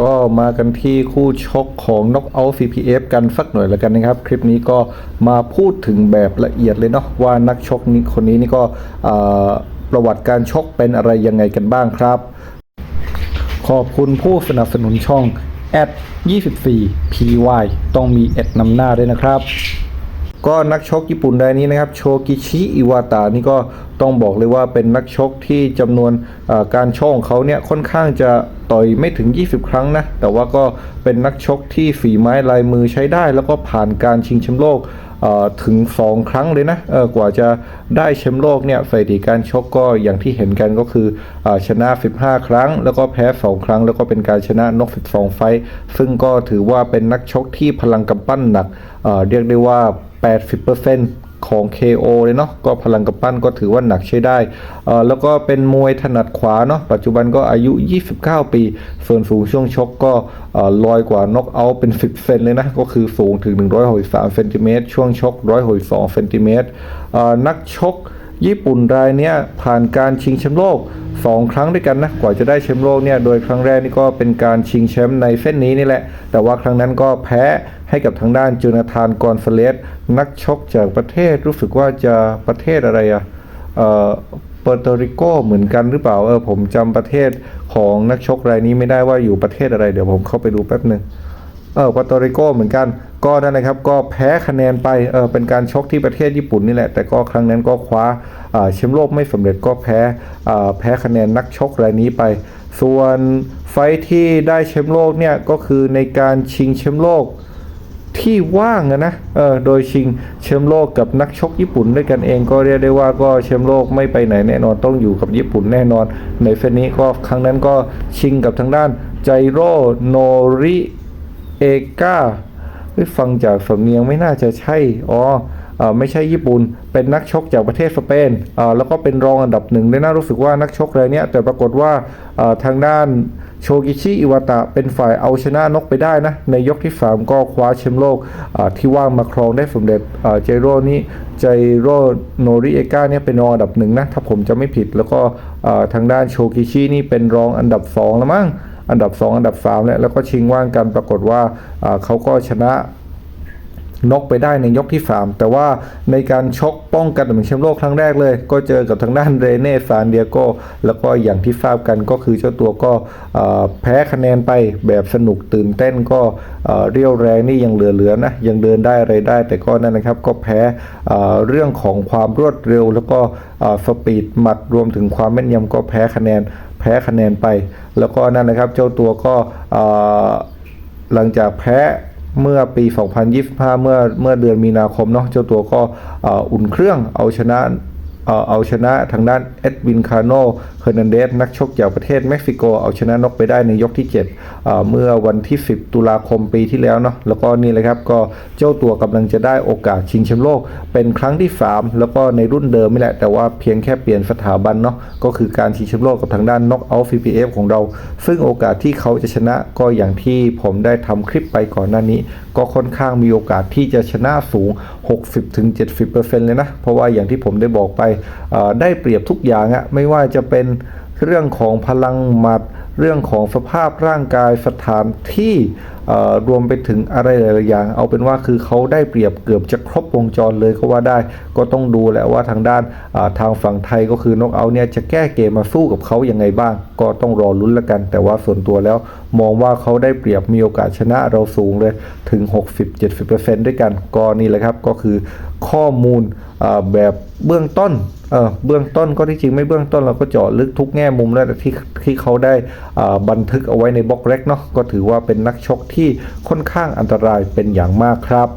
ก็มากันที่คู่ชกของ Knockout CPF กันสักหน่อยแล้วกันนะครับ คลิปนี้ก็มาพูดถึงแบบละเอียดเลยเนาะว่านักชกนี้คนนี้นี่ก็ประวัติการชกเป็นอะไรยังไงกันบ้างครับ ขอบคุณผู้สนับสนุนช่อง at 24 py ต้องมีแอดนำหน้าด้วยนะครับ ก็นักชกญี่ปุ่นรายนี้นะครับโชกิชิอิวาตะนี่ก็ต้องบอกเลยว่าเป็นนักชกที่จำนวนการชกของเขาเนี่ยค่อนข้างจะต่อยไม่ถึง 20 ครั้งนะ แต่ว่าก็เป็นนักชกที่ฝีไม้ลายมือใช้ได้ แล้วก็ผ่านการชิงแชมป์โลกเอ่อถึง 2 ครั้งเลยนะกว่าจะได้แชมป์โลกเนี่ยสถิติการชกก็อย่างที่เห็นกันก็คืออชนะ 15 ครั้ง แล้วก็แพ้ 2 ครั้ง แล้วก็เป็นการชนะนก 12 ไฟ ซึ่งก็ถือว่าเป็นนักชกที่พลังกำปั้นหนักเรียกได้ว่า 80%ของ KO เลยเนาะก็พลังกำปั้นก็ถือว่าหนักใช้ได้เอ่อแล้วก็เป็นมวยถนัดขวาเนาะปัจจุบันก็อายุ 29 ปี ส่วนสูงช่วงชกก็ลอยกว่าน็อกเอาท์เป็น 10 เซนเลยนะ ก็คือสูงถึง 163เซนติเมตรช่วงชก 162เซนติเมตรนักชก ญี่ปุ่นรายนี้ผ่านการชิงแชมป์โลก 2 ครั้งด้วยกันนะกว่าจะได้แชมป์โลกเนี่ยโดยครั้งแรกนี่ก็เป็นการชิงแชมป์ในเส้นนี้นี่แหละ แต่ว่าครั้งนั้นก็แพ้ให้กับทางด้านจูนาธานกอนซาเลสนักชกจากประเทศรู้สึกว่าจะประเทศอะไรอะเอ่อเปอร์โตริโกเหมือนกันหรือเปล่าเออผมจำประเทศของนักชกรายนี้ไม่ได้ว่าอยู่ประเทศอะไรเดี๋ยวผมเข้าไปดูแป๊บหนึ่ง เออปาโตริโกเหมือนกันก็นั่นนะครับก็แพ้คะแนนไปเออเป็นการชกที่ประเทศญี่ปุ่นนี่แหละ แต่ก็ครั้งนั้นก็คว้าแชมป์โลกไม่สำเร็จก็แพ้แพ้คะแนนนักชกรายนี้ไป ส่วนไฟที่ได้แชมป์โลกเนี่ยก็คือในการชิงแชมป์โลกที่ว่างนะเออโดยชิงแชมป์โลกกับนักชกญี่ปุ่นด้วยกันเองก็เรียกได้ว่าก็แชมป์โลกไม่ไปไหนแน่นอนต้องอยู่กับญี่ปุ่นแน่นอน ในเฟนนี้ก็ครั้งนั้นก็ชิงกับทางด้านไจโรโนริ เอกาฟังจากสำเนียงไม่น่าจะใช่อ๋อไม่ใช่ญี่ปุ่น เป็นนักชกจากประเทศสเปนอ่อแล้วก็เป็นรองอันดับหนึ่งด้วยนะรู้สึกว่านักชกรายนี้แต่ปรากฏว่าทางด้านโชกิชิอิวาตะเป็นฝ่ายเอาชนะนกไปได้นะ ในยกที่ 3 ก็คว้าแชมป์โลกที่ว่างมาครองได้สำเร็จเจโรนี่ไจโรโนริเอกาเนี่ยเป็นรองอันดับหนึ่งนะ ถ้าผมจะไม่ผิดแล้วก็ทางด้านโชกิชินี่เป็นรองอันดับ 2 แล้วมั้ง อันดับ 2 อันดับ3แล้วแล้วก็ชิงว่างกันปรากฏว่าเขาก็ชนะนกไปได้ในยกที่ 3 แต่ว่าในการชกป้องกันตำแหน่งแชมป์โลกครั้งแรกเลย ก็เจอกับทางด้านเรเน่ซานเดียโกแล้วก็อย่างที่ทราบกันก็คือเจ้าตัวก็แพ้คะแนนไปแบบสนุกตื่นเต้นก็เรียวแรงนี่ยังเหลือๆนะยังเดินได้อะไรได้ แต่ก็นั่นนะครับก็แพ้เรื่องของความรวดเร็ว แล้วก็สปีดหมัดรวมถึงความแม่นยำก็แพ้คะแนน พ้คะแนนไป แล้วก็นั่นนะครับเจ้าตัวก็หลังจากแพ้เมื่อปี 2025 เมื่อเมื่อเดือนมีนาคมเนาะเจ้าตัวก็อุ่นเครื่องเอาชนะ เอเอาชนะทางด้านเอ็ดวินคาโนเฮอร์นันเดสนักชกจากประเทศเม็กซิโกเอาชนะนกไปได้ในยกที่ 7เอ่อเมื่อวันที่ 10 ตุลาคมปีที่แล้วเนาะแล้วก็นี่เลยครับก็เจ้าตัวกำลังจะได้โอกาสชิงแชมป์โลก เป็นครั้งที่ 3 แล้วก็ในรุ่นเดิมนี่แหละ แต่ว่าเพียงแค่เปลี่ยนสถาบันเนาะก็คือการชิงแชมป์โลกกับทางด้านน็อกเอาท์ VPF ของเรา ซึ่งโอกาสที่เขาจะชนะก็อย่างที่ผมได้ทำคลิปไปก่อนหน้านี้ ก็ค่อนข้างมีโอกาสที่จะชนะสูง 60-70%เลยนะ เพราะว่าอย่างที่ผมได้บอกไปได้เปรียบทุกอย่างอะไม่ว่าจะเป็น เรื่องของพลังหมัด เรื่องของสภาพร่างกายสถานที่รวมไปถึงอะไรหลายๆอย่าง เอาเป็นว่าคือเขาได้เปรียบเกือบจะครบวงจรเลยก็ว่าได้ ก็ต้องดูแหละว่าทางด้านทางฝั่งไทยก็คือนกเอาเนี่ยจะแก้เกมมาสู้กับเขายังไงบ้าง ก็ต้องรอลุ้นละกัน แต่ว่าส่วนตัวแล้วมองว่าเขาได้เปรียบมีโอกาสชนะเราสูงเลยถึง 60-70%ด้วยกันก็นี่แหละครับก็คือข้อมูลแบบเบื้องต้นเเบื้องต้นก็ที่จริงไม่เบื้องต้นเราก็เจาะลึกทุกแง่มุมแล้วที่ที่เขาได้บันทึกเอาไว้ในบล็อกเล็กเนาะก็ถือว่าเป็นนักชกที่ค่อนข้างอันตรายเป็นอย่างมากครับ